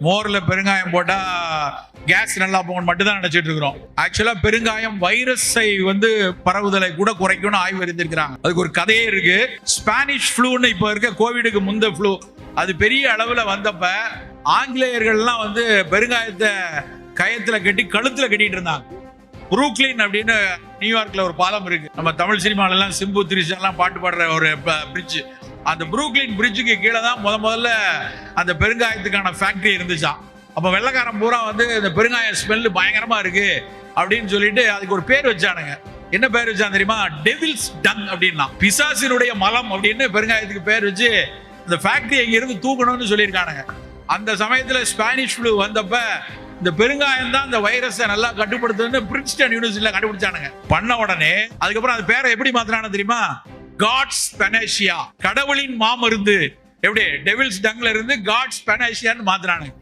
மோர்ல பெருங்காயம் போட்டா கேஸ் நல்லா போகணும் மட்டும் தான் நினைச்சிட்டு இருக்கிறோம். ஆக்சுவலா பெருங்காயம் வைரஸை வந்து பரவுதலை கூட குறைக்கும்னு ஆய்வு அறிந்திருக்கிறாங்க. அதுக்கு ஒரு கதையே இருக்கு. ஸ்பானிஷ் ஃப்ளூன்னு இப்போ இருக்க கோவிடுக்கு முந்த ஃப்ளூ அது பெரிய அளவுல வந்தப்ப ஆங்கிலேயர்கள்லாம் வந்து பெருங்காயத்தை கயத்துல கட்டி கழுத்துல கட்டிட்டு இருந்தாங்க. புரூக்ளின் அப்படின்னு நியூயார்க்ல ஒரு பாலம் இருக்கு. நம்ம தமிழ் சினிமாலெல்லாம் சிம்பு திரிஷா பாட்டு பாடுற ஒரு பிரிட்ஜ் அந்த புரூக்லின் பிரிட்ஜுக்கு கீழே தான் முத முதல்ல அந்த பெருங்காயத்துக்கான ஃபேக்ட்ரி இருந்துச்சாம் அப்போ வெள்ளைக்காரன் பூரா வந்து இந்த பெருங்காய ஸ்மெல்லு பயங்கரமாக இருக்குது அப்படின்னு சொல்லிட்டு அதுக்கு ஒரு பேர் வச்சானுங்க. என்ன பேர் வச்சான் தெரியுமா? டெவில்ஸ் டங் அப்படின்னா. பிசாசினுடைய மலம் அப்படின்னு பெருங்காயத்துக்கு பேர் வச்சு இந்த ஃபேக்ட்ரி இங்க இருந்து தூக்கணும்னு சொல்லியிருக்கானுங்க. அந்த சமயத்தில் ஸ்பானிஷ் ஃப்ளூ வந்தப்ப இந்த பெருங்காயம் தான் இந்த வைரஸை நல்லா கட்டுப்படுத்துன்னு பிரின்ஸ்டன் யூனிவர்சிட்டியில் கண்டுபிடிச்சானுங்க. பண்ண உடனே அதுக்கப்புறம் அது பேரை எப்படி மாத்தினானு தெரியுமா? காட்ஸ் பெனேஷியா கடவுளின் மாமருந்து. எப்படி? டெவில்ஸ் டங்ல இருந்து காட்ஸ் பெனேஷியான்னு மாத்துறானுங்க.